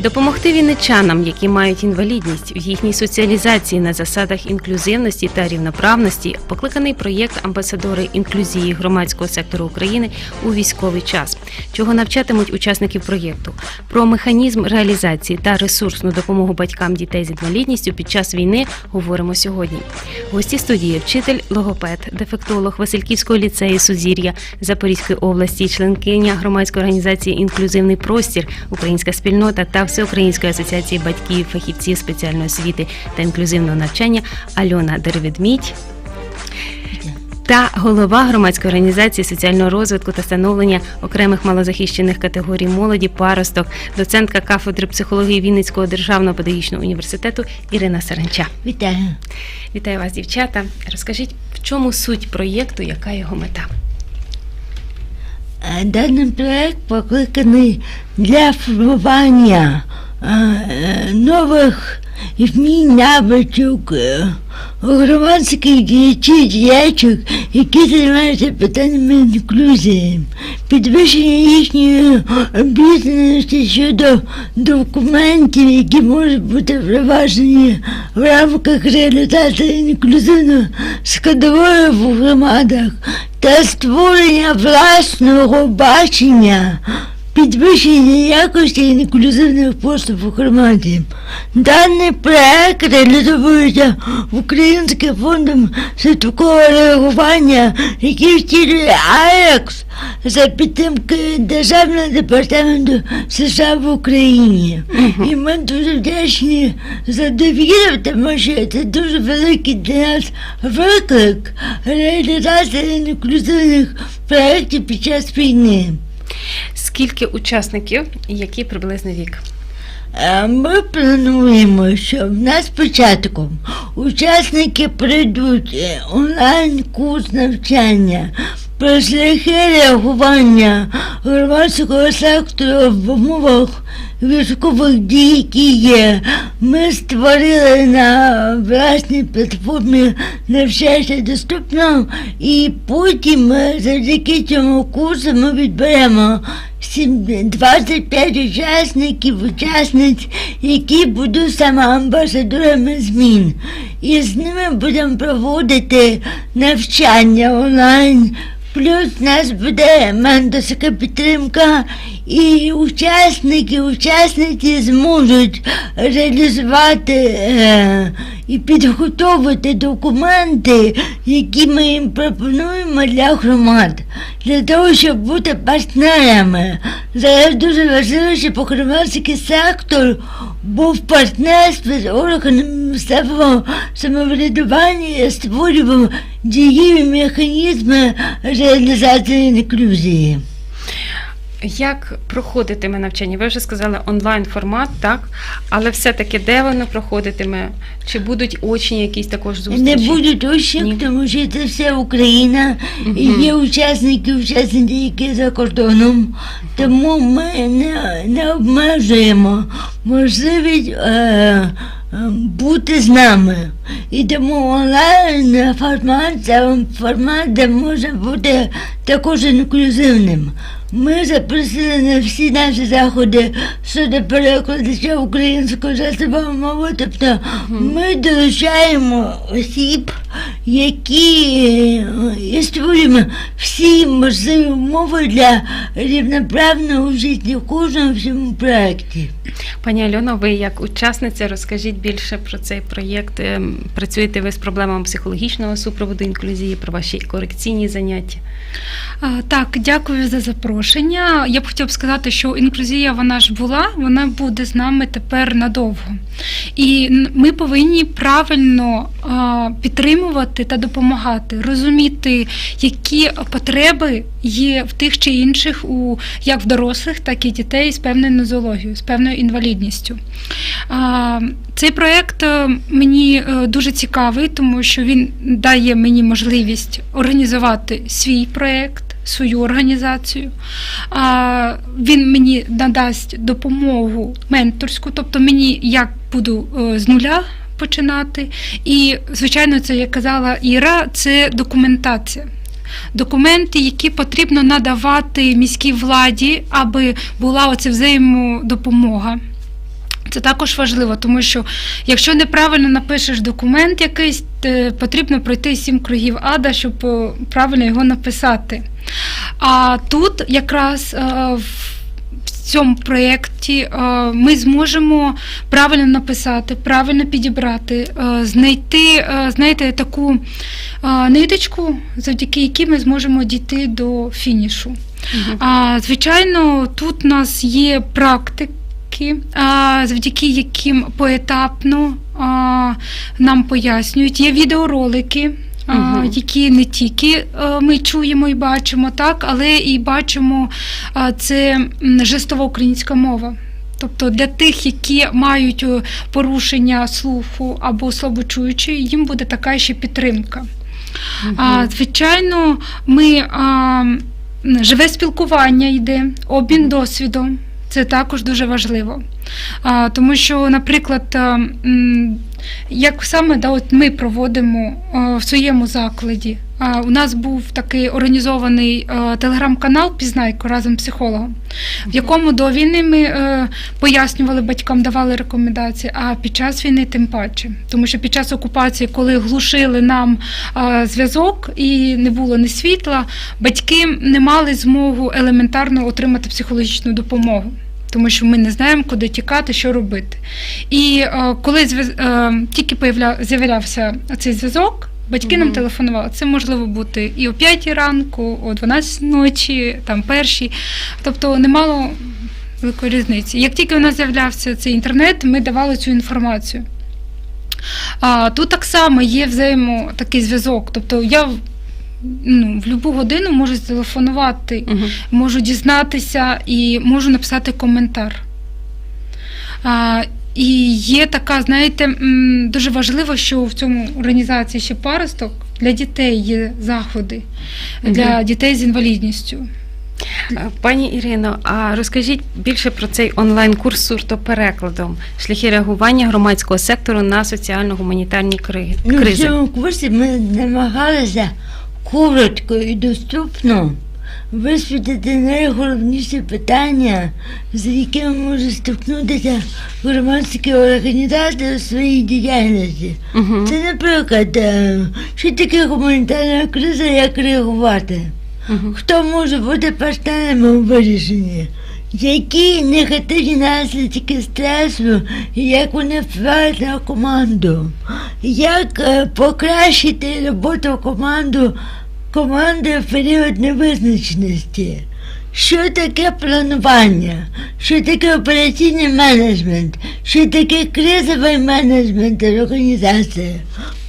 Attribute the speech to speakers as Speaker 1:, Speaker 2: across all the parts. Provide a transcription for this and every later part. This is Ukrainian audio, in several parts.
Speaker 1: Допомогти вінничанам, які мають інвалідність в їхній соціалізації на засадах інклюзивності та рівноправності, покликаний проєкт Амбасадори інклюзії громадського сектору України у військовий час, чого навчатимуть учасників проєкту про механізм реалізації та ресурсну допомогу батькам дітей з інвалідністю під час війни говоримо сьогодні. Гості студії вчитель, логопед, дефектолог Васильківського ліцею Сузір'я Запорізької області, членкиня громадської організації Інклюзивний простір, українська спільнота та Всеукраїнської асоціації батьків, фахівців спеціальної освіти та інклюзивного навчання Альона Деревідмідь. Та голова громадської організації соціального розвитку та становлення окремих малозахищених категорій молоді, паросток, доцентка кафедри психології Вінницького державного педагогічного університету Ірина Саранча.
Speaker 2: Вітаю.
Speaker 1: Вітаю вас, дівчата. Розкажіть, в чому суть проєкту, яка його мета?
Speaker 2: Е, Даний проект покликаний для формування е, нових вмінь навичок е, громадських діячів, діячок, які займаються питаннями інклюзії, підвищення їхньої обізнаності щодо документів, які можуть бути впроваджені в рамках реалізації інклюзивної складової в громадах та створення власного бачення підвищення якості інклюзивних послуг у громаді. Даний проект реалізовується Українським фондом світового реагування, який втілює АЕКС за підтримки Державного департаменту США в Україні. І ми дуже вдячні за довіру, тому що це дуже великий для нас виклик реалізації інклюзивних проєктів під час війни.
Speaker 1: Скільки учасників і який приблизний вік?
Speaker 2: Е, Ми плануємо, що в нас спочатку учасники прийдуть е, онлайн-курс навчання про шляхи реагування громадського сектору в умовах військових дій, які є. Ми створили на власній платформі навчання доступно, і потім завдяки цьому курсу ми відберемо 25 учасників, учасниць, які будуть саме амбасадорами змін. І з ними будемо проводити навчання онлайн. Плюс у нас буде менторська підтримка, і учасники, учасниці зможуть реалізувати е, і підготовити документи, які ми їм пропонуємо для громад, для того, щоб бути партнерами. Зараз дуже важливо, щоб громадський сектор був в партнерстві з органами місцевого самоврядування і створював дієві механізми реалізації інклюзії.
Speaker 1: Як проходитиме навчання? Ви вже сказали онлайн формат, так? Але все-таки де воно проходитиме? Чи будуть очні якісь також зустрічі?
Speaker 2: Не будуть
Speaker 1: Ні.
Speaker 2: тому що це вся Україна. І є учасники, учасниці, які за кордоном. Тому ми не, не обмежуємо можливість е, е, бути з нами. І тому онлайн формат це формат, де може бути також інклюзивним. Ми запросили на всі наші заходи щодо перекладача українського засобами мови. Тобто ми долучаємо осіб, які е, і створюємо всі можливі умови для рівноправного життя в кожному в цьому проєкті.
Speaker 1: Пані Альоно, ви як учасниця, розкажіть більше про цей проєкт. Ем, Працюєте ви з проблемами психологічного супроводу інклюзії, про ваші корекційні заняття?
Speaker 3: Так, дякую за запрошення. Я б хотіла сказати, що інклюзія вона ж була, вона буде з нами тепер надовго. І ми повинні правильно підтримувати та допомагати, розуміти, які потреби є в тих чи інших, у як в дорослих, так і дітей з певною нозологією, з певною інвалідністю. Цей проєкт е, мені е, дуже цікавий, тому що він дає мені можливість організувати свій проєкт, свою організацію. А, Він мені надасть допомогу менторську, тобто мені як буду е, з нуля починати. І, звичайно, це як казала Іра, це документація. Документи, які потрібно надавати міській владі, аби була оця взаємодопомога. Це також важливо, тому що якщо неправильно напишеш документ якийсь, потрібно пройти сім кругів ада, щоб е, правильно його написати. А тут якраз е, в цьому проєкті е, ми зможемо правильно написати, правильно підібрати, е, знайти, е, знаєте, таку е, ниточку, завдяки якій ми зможемо дійти до фінішу. А, звичайно, тут у нас є практики, завдяки яким поетапно нам пояснюють. Є відеоролики. а,
Speaker 1: Мгм.
Speaker 3: Які не тільки ми чуємо і бачимо, так, але і бачимо це жестова українська мова. Тобто для тих, які мають е, порушення слуху або слабочуючі, їм буде така ще підтримка. А, звичайно, ми а, живе спілкування йде, обмін досвідом. Це також дуже важливо. А, тому що, наприклад, як саме да, от ми проводимо в своєму закладі. У нас був такий організований телеграм-канал Пізнайко разом з психологом, в якому до війни ми е, пояснювали батькам, давали рекомендації, а під час війни тим паче. Тому що під час окупації, коли глушили нам зв'язок і не було ні світла, батьки не мали змогу елементарно отримати психологічну допомогу. Тому що ми не знаємо, куди тікати, що робити. І е, коли е, тільки з'являвся цей зв'язок, батьки нам телефонували. Це може бути і о 5 ранку, о 12 ночі, там першій. Тобто не мало великої різниці. Як тільки у нас з'являвся цей інтернет, ми давали цю інформацію. А, тут так само є взаємо такий зв'язок. Тобто я ну, в будь-яку годину можу зателефонувати
Speaker 1: Мгм.
Speaker 3: можу дізнатися і можу написати коментар. А, і є така, знаєте, дуже важливо, що в цьому організації ще паросток для дітей є заходи, для дітей з інвалідністю.
Speaker 1: Пані Ірино, а розкажіть більше про цей онлайн-курс суртоперекладом шляхи реагування громадського сектору на соціально-гуманітарні кри-
Speaker 2: Ну, в
Speaker 1: кризи.
Speaker 2: цьому курсі ми намагалися коротко і доступно висвітлити найголовніші питання, з якими може стикнутися громадські організації у своїй діяльності.
Speaker 1: Мгм.
Speaker 2: Це, наприклад, е, що таке гуманітарна криза, як реагувати.
Speaker 1: Мгм.
Speaker 2: Хто може бути партнерами у вирішенні? Які негативні наслідки стресу, як вони впливають на команду? Як е, покращити роботу команду, команди в період невизначеності? Що таке планування? Що таке операційний менеджмент? Що таке кризовий менеджмент організації?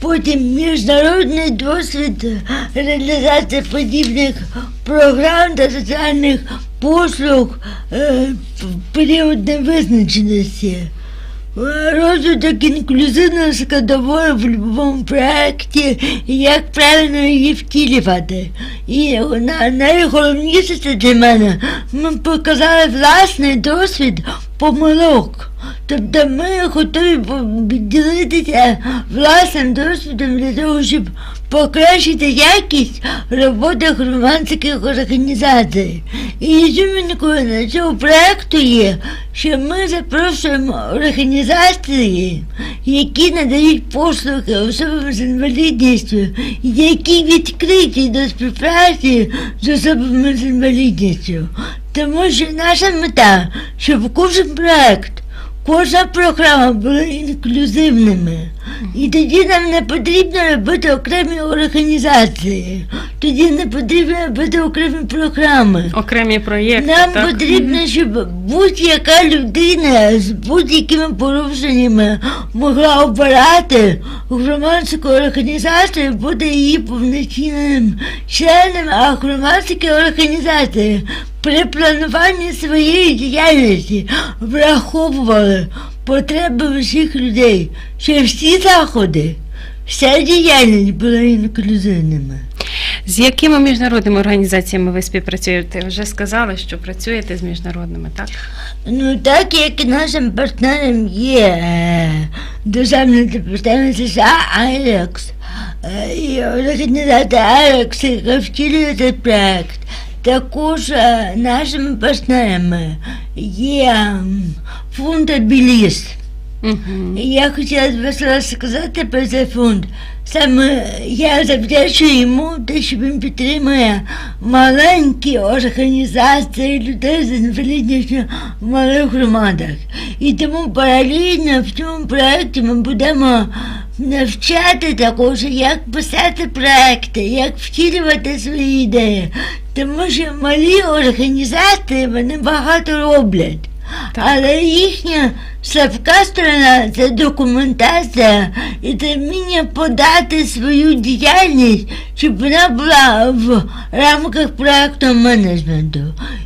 Speaker 2: Потім міжнародний досвід реалізації подібних програм та соціальних послуг е, в період невизначеності. Розвиток інклюзивної складової в будь-якому проєкті, як правильно її втілювати. І на- найголовніше це для мене, ми показали власний досвід помилок. Тобто ми готові ділитися власним досвідом для того, щоб покращити якість роботи громадських організацій. І ізюмінкою на цього проєкту є, що ми запрошуємо організації, які надають послуги особам з інвалідністю, які відкриті до співпраці з особами з інвалідністю. Тому що наша мета, щоб кожен проект Кожна програма була інклюзивними. І тоді нам не потрібно робити окремі організації. Тоді не потрібно робити окремі програми.
Speaker 1: Окремі проєкти.
Speaker 2: Нам
Speaker 1: так?
Speaker 2: потрібно, щоб будь-яка людина з будь-якими порушеннями могла обирати громадську організацію, бути її повноцінним членом, а громадські організації при плануванні своєї діяльності враховували потреби всіх людей, що всі заходи, вся діяльність була інклюзивними.
Speaker 1: З якими міжнародними організаціями ви співпрацюєте? Вже сказали, що працюєте з міжнародними, так?
Speaker 2: Ну, так як нашим партнером є е, Державний департамент США Айрекс е, і організація Айрекс, яка втілює цей проект. Також е, нашими партнерами є фонд Абіліс.
Speaker 1: Угу.
Speaker 2: Я хотіла б вас розказати про цей фонд. Саме я завдячую йому те, що він підтримує маленькі організації людей з інвалідністю в малих громадах. І тому паралельно в цьому проєкті ми будемо навчати також, як писати проекти, як втілювати свої ідеї. Тому що малі організації вони багато роблять.
Speaker 1: Так.
Speaker 2: Але їхня слабка сторона це документація і це вміння подати свою діяльність, щоб вона була в рамках проєкту менеджменту.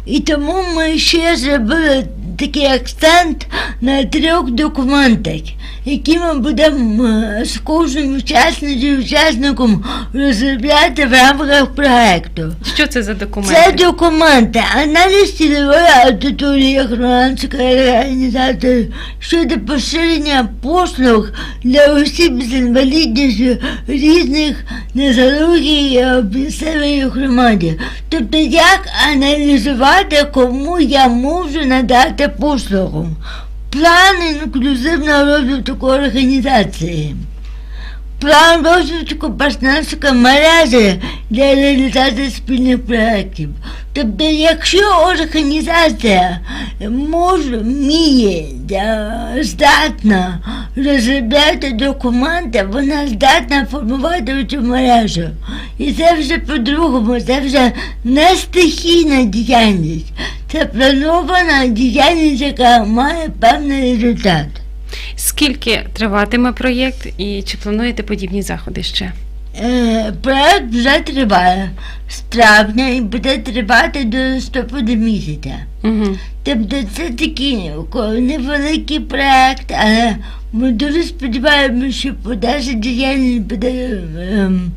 Speaker 2: І тому ми ще зробили такий акцент на трьох документах, які ми будемо е, з кожним учасником і учасником розробляти в рамках проекту.
Speaker 1: Що це за документи?
Speaker 2: Це документи, аналіз цільової аудиторії громадської організації щодо поширення послуг для осіб з інвалідністю різних незалежній е, місцевій громаді. Тобто, як аналізувати, кому я можу надати послугу. План інклюзивного розвитку організації. План розвитку партнерської мережі для реалізації спільних проєктів. Тобто, якщо організація може, вміє, здатна розробляти документи, вона здатна формувати цю мережу. І це вже по-другому, це вже не стихійна діяльність, це планована діяльність, яка має певний результат.
Speaker 1: Скільки триватиме проєкт і чи плануєте подібні заходи ще?
Speaker 2: Проєкт вже триває з травня і буде тривати до листопада місяця.
Speaker 1: Угу.
Speaker 2: Тобто це такий ко- невеликий проєкт, але ми дуже сподіваємося, що подальша діяльність буде ем,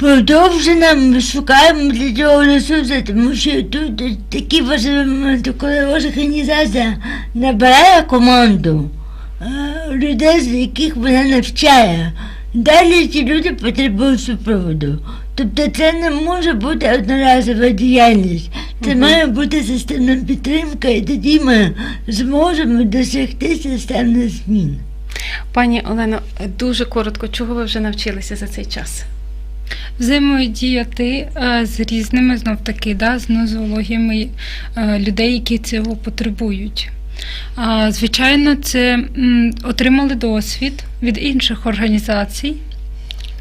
Speaker 2: продовжена. Ми шукаємо для цього ресурси, тому що тут такі важливі моменти, коли організація набирає команду е, людей, з яких вона навчає. Далі ці люди потребують супроводу. Тобто це не може бути одноразова діяльність. Це
Speaker 1: Мгм.
Speaker 2: має бути системна підтримка, і тоді ми зможемо досягти системних змін.
Speaker 1: Пані Олено, дуже коротко, чого ви вже навчилися за цей час?
Speaker 3: Взаємодіяти е, з різними знов таки, да, з нозологіями е, людей, які цього потребують. Звичайно, це отримали досвід від інших організацій.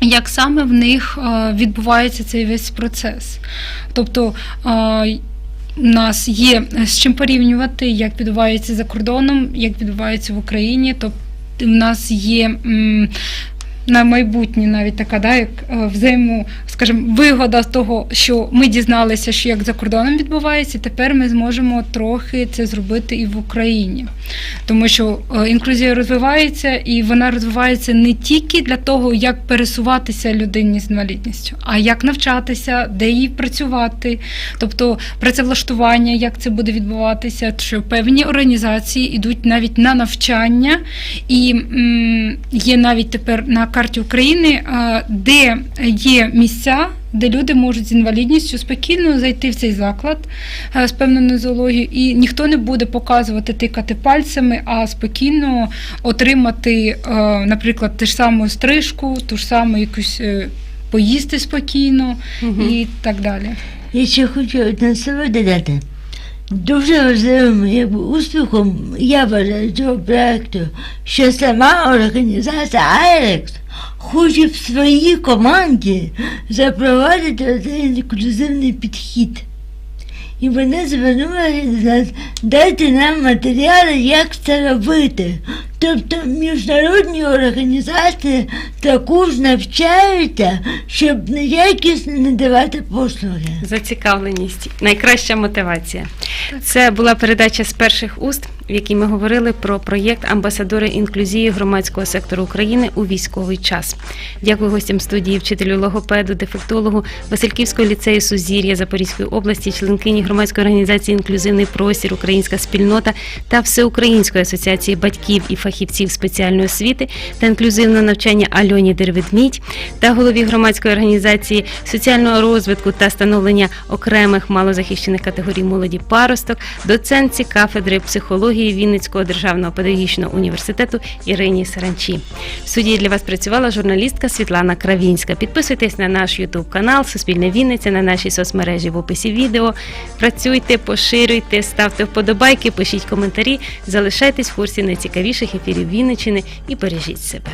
Speaker 3: Як саме в них е, відбувається цей весь процес? Тобто у нас є з чим порівнювати, як відбувається за кордоном, як відбувається в Україні. Тобто в нас є на майбутнє навіть така, да, як е, взаємо, скажімо, вигода з того, що ми дізналися, що як за кордоном відбувається, тепер ми зможемо трохи це зробити і в Україні. Тому що е, інклюзія розвивається, і вона розвивається не тільки для того, як пересуватися людині з інвалідністю, а як навчатися, де їй працювати, тобто працевлаштування, як це буде відбуватися, що певні організації йдуть навіть на навчання, і м, є навіть тепер на карті України, е, де є місця. Де люди можуть з інвалідністю спокійно зайти в цей заклад е, з певною нозологією, і ніхто не буде показувати, тикати пальцями, а спокійно отримати, е, наприклад, ту ж саму стрижку, ту ж саму якусь поїсти спокійно
Speaker 1: Мгм.
Speaker 3: і так далі.
Speaker 2: Я ще хочу одне слово додати. Дуже важливим успіхом я вважаю цього проєкту, що сама організація Айрекс хоче в своїй команді запровадити цей інклюзивний підхід. І вони звернулися дайте нам матеріали, як це робити. Тобто міжнародні організації також навчаються, щоб якісно надавати послуги.
Speaker 1: Зацікавленість, найкраща мотивація. Це була передача з перших уст, в якій ми говорили про проєкт Амбасадори інклюзії громадського сектору України у військовий час. Дякую гостям студії, вчителю логопеду, дефектологу Васильківського ліцею Сузір'я Запорізької області, членкині громадської організації Інклюзивний простір, Українська спільнота та Всеукраїнської асоціації батьків і фахівців спеціальної освіти та інклюзивного навчання Альоні Дерведмідь та голові громадської організації соціального розвитку та становлення окремих малозахищених категорій молоді паросток, доцентці кафедри психології Вінницького державного педагогічного університету Ірині Саранчі. В суді для вас працювала журналістка Світлана Кравінська. Підписуйтесь на наш Ютуб канал Суспільне Вінниця на нашій соцмережі в описі відео. Працюйте, поширюйте, ставте вподобайки, пишіть коментарі, залишайтесь в курсі найцікавіших ефірів Вінничини і бережіть себе.